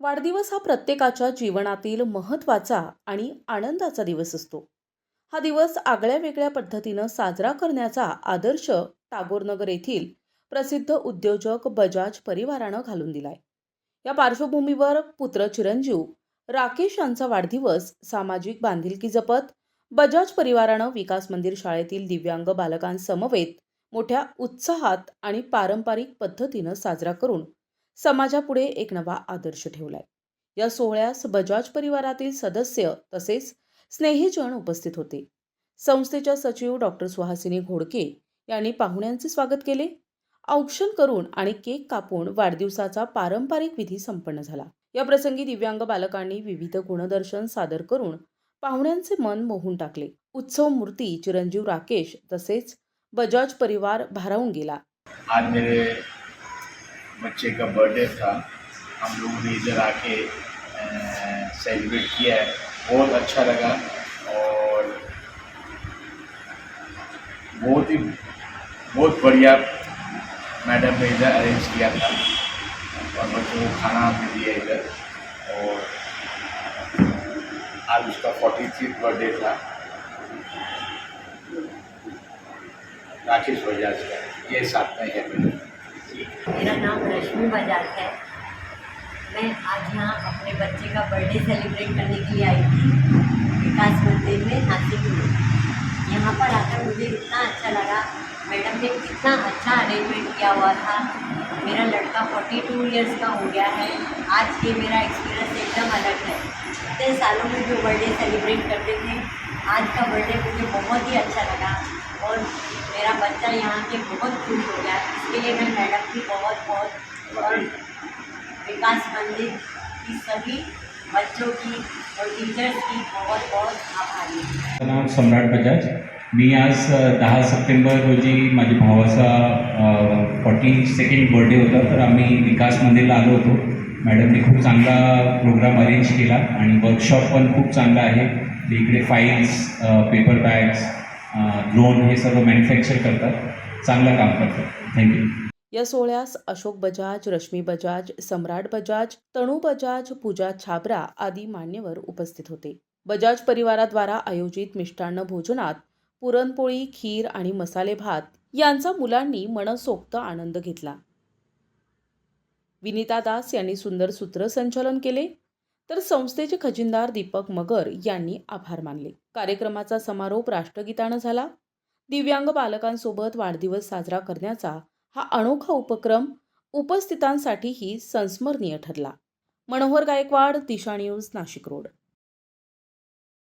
वाढदिवस हा प्रत्येकाच्या जीवनातील महत्त्वाचा आणि आनंदाचा दिवस असतो. हा दिवस आगळ्या वेगळ्या पद्धतीनं साजरा करण्याचा आदर्श टागोरनगर येथील प्रसिद्ध उद्योजक बजाज परिवारानं घालून दिलाय. या पार्श्वभूमीवर पुत्र चिरंजीव राकेश यांचा वाढदिवस सामाजिक बांधिलकी जपत बजाज परिवारानं विकास मंदिर शाळेतील दिव्यांग बालकांसमवेत मोठ्या उत्साहात आणि पारंपरिक पद्धतीनं साजरा करून समाजापुढे एक नवा आदर्श ठेवलाय. या सोहळ्यास बजाज परिवारातील सदस्य तसेच स्नेहीजन उपस्थित होते. संस्थेच्या सचिव डॉक्टर सुहासिनी घोडके यांनी पाहुण्यांचे स्वागत केले. औक्षण करून आणि केक कापून वाढदिवसाचा पारंपरिक विधी संपन्न झाला. या प्रसंगी दिव्यांग बालकांनी विविध गुणदर्शन सादर करून पाहुण्यांचे मन मोहून टाकले. उत्सव मूर्ती चिरंजीव राकेश तसेच बजाज परिवार भारावून गेला. आज मेरे बच्चे का बर्थडे था, हम लोगों ने इधर आके सेलिब्रेट किया है। बहुत अच्छा लगा और बहुत ही, बहुत बढ़िया मैडम ने इधर अरेंज किया था और बच्चों को खाना हमने दिया इधर और आज उसका फोर्टी थ्री बर्थडे था। राकेश का, ये साथ में है। मेरा नाम रश्मि बजाज है। मैं आज यहाँ अपने बच्चे का बर्थडे सेलिब्रेट करने के लिए आई थी। विकास मंदिर में नासिक में। यहाँ पर आकर मुझे इतना अच्छा लगा। मैडम ने कितना अच्छा अरेंजमेंट किया हुआ था। मेरा लड़का 42 टू ईयर्स का हो गया है। आज ये मेरा एक्सपीरियंस एकदम अलग है। इतने सालों में जो बर्थडे सेलिब्रेट करते थे, आज का बर्थडे मुझे बहुत ही अच्छा लगा। और मेरा बच्चा यहाँ के बहुत खुश हो गया। इसके लिए मैं मैडम की बहुत बहुत और विकास मंदिर की सभी बच्चों की और टीचर्स की बहुत बहुत आभारी हूँ। माझं सम्राट बजाज। मी आज दहा सप्टेंबर रोजी माझ्या भावाचा फॉर्टी सेकंड बर्थडे होता तर आम्ही विकास मंदिरला आलो होतो. मॅडमने खूप चांगला प्रोग्राम अरेंज केला आणि वर्कशॉप पण खूप चांगला आहे. इकडे फाईल्स पेपर बॅग्स ड्रोन हे सर्व मॅन्युफॅक्चर करतात. चांगलं काम करतात. थँक्यू या सोहळ्यास अशोक बजाज रश्मी बजाज सम्राट बजाज तणू बजाज पूजा छाबरा आदी मान्यवर उपस्थित होते. बजाज परिवाराद्वारा आयोजित मिष्टान्न भोजनात पुरणपोळी खीर आणि मसाले भात यांचा मुलांनी मनसोक्त आनंद घेतला. विनिता दास यांनी सुंदर सूत्रसंचलन केले. तर संस्थेचे खजिनदार दीपक मगर यांनी आभार मानले. कार्यक्रमाचा समारोप राष्ट्रगीतानं झाला. दिव्यांग बालकांसोबत वाढदिवस साजरा करण्याचा हा अनोखा उपक्रम उपस्थितांसाठीही संस्मरणीय ठरला. Manohar Gaikwad Disha news Nashik road.